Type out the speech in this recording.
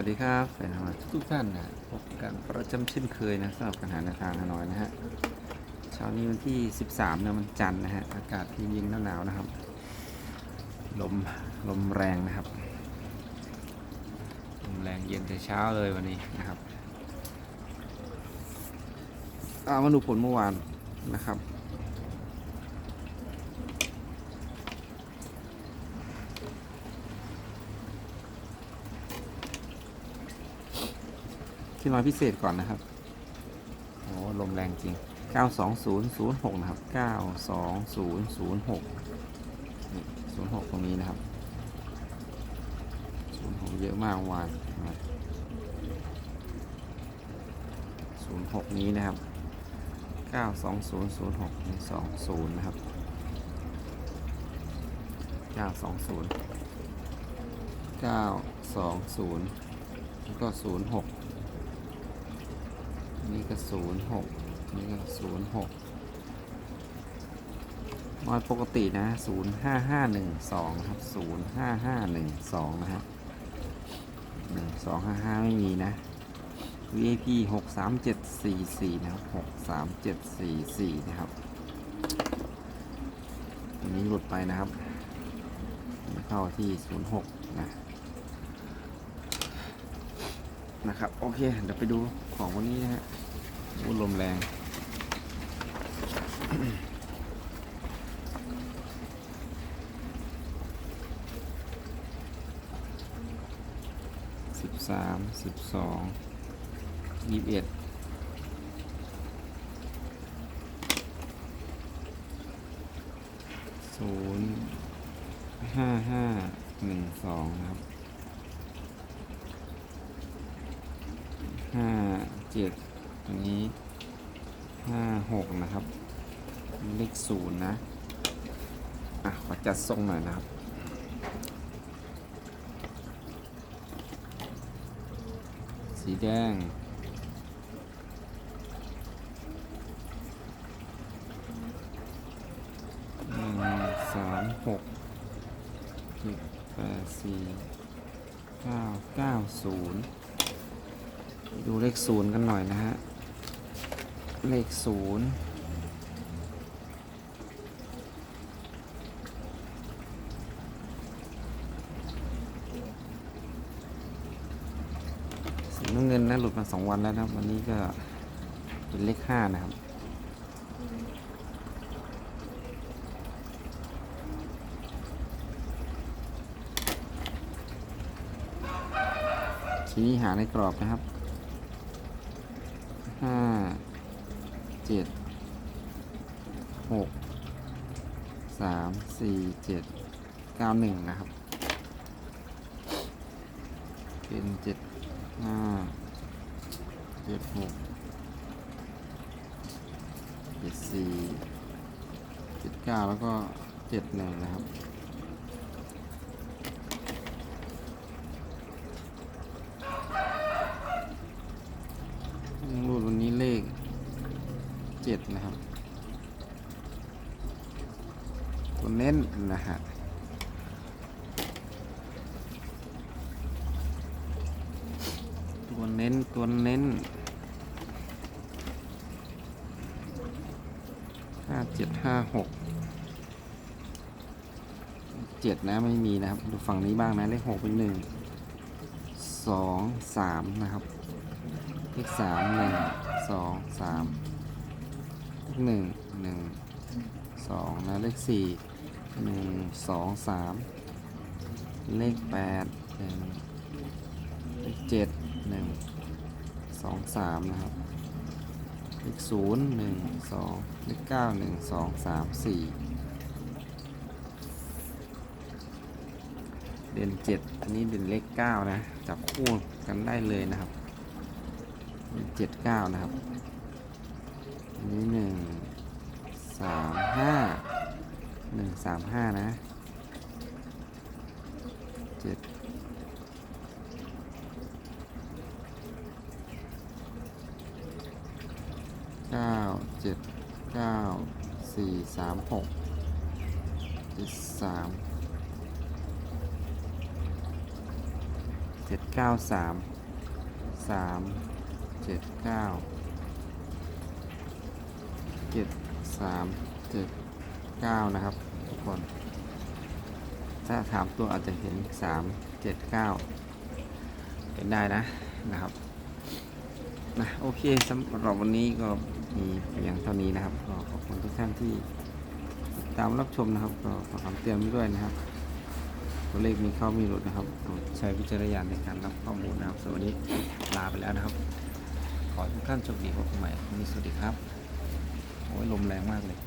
วัสดีครับแฟนฮอยทุกท่านนะพบกันประจำเช่นเคยนะสำหรับปัญหาในทางฮานอยนะฮะเช้านี้วันที่ 13นะมันจันทร์นะฮะอากาศที่เย็นหนาวๆนะครับ ลมลมแรงนะครับลมแรงเย็นแต่เช้าเลยวันนี้นะครับเอามาดูผลเมื่อวานนะครับ ที่นอนพิเศษก่อนนะครับโอ้ลมแรงจริง 92006 นะครับ 92006นี่06 ตรงนี้นะครับ 06 เยอะมากวาน06 นี้นะครับ 92006 20 นะครับ 920 920 แล้วก็ 06 นี่ก็ศูนย์หกนี่ก็ศูนย์หกมอยปกตินะศูนย์ห้าห้าหนึ่งสองครับศูนย์ห้าห้าหนึ่งสองนะครับหนึ่งสองห้าห้าไม่มีนะ VIP หกสามเจ็ดสี่สี่นะครับหกสามเจ็ดสี่สี่นะครับอันนี้หลุดไปนะครับ เข้าที่ศูนย์หกนะ นะครับโอเคเดี๋ยวไปดูของวันนี้นะฮะวูลมแรงสิบสามสิบสองยี่สิบเอ็ดศูนย์ห้าห้าหนึ่งสองครับ ห้าเจ็ดอันนี้ห้าหกนะครับ เลขศูนย์นะ อะ ขอจัดทรงหน่อยนะครับสีแดง หนึ่งสามหกเจ็ดแปดสี่เก้าเก้าศูนย์ ดูเลขศูนย์กันหน่อยนะฮะ เลขศูนย์สีน้ำเงินนะหลุดมาสองวันแล้วนะวันนี้ก็เป็นเลขห้านะครับทีนี้หาในกรอบนะครับ ห้าเจ็ดหกสามสี่เจ็ดเก้าหนึ่งนะครับ เป็นเจ็ดห้าเจ็ดหกเจ็ดสี่เจ็ดเก้าแล้วก็เจ็ดหนึ่งนะครับ รูดวันนี้เลขเจ็ดนะครับ ตัวเน้นนะฮะตัวเน้นตัวเน้นห้าเจ็ดห้าหกเจ็ดนะไม่มีนะครับ ดูฝั่งนี้บ้างนะ เลขหกเป็นหนึ่งสองสามนะครับ เลขสามหนึ่งสองสาม หนึ่งหนึ่งสองนะเลขสี่หนึ่งสองสามเลขแปดหนึ่งเลขเจ็ดหนึ่งสองสามนะครับ เลขศูนย์หนึ่งสองเลขเก้าหนึ่งสองสามสี่เด่นเจ็ดอันนี้เด่นเลขเก้านะจับคู่กันได้เลยนะครับเจ็ดเก้านะครับ อันนี้หนึ่งสามห้าหนึ่งสามห้านะเจ็ดเก้าเจ็ดเก้าสี่สามหกเจ็ดสามเจ็ดเก้าสามสามเจ็ดเก้า จ็ดสามเจ็ดเก้านะครับ ทุกคน ถ้าถามตัวอาจจะเห็นสามเจ็ดเก้าเห็นได้นะนะครับนะโอเคสำหรับวันนี้ก็มีเพียงเท่านี้นะครับก็ขอบคุณทุกท่านที่ติดตามรับชมนะครับก็ขอคำเตือนด้วยนะครับตัวเลขมีเข้ามีหลุดนะครับรดใช้วิจารณญาณในการรับข้อมูลนะครับสวัสดีลาไปแล้วนะครับ ขอทุกท่านโชคดีพบกันใหม่วันนี้สวัสดีครับ โอ้ยลมแรงมากเลย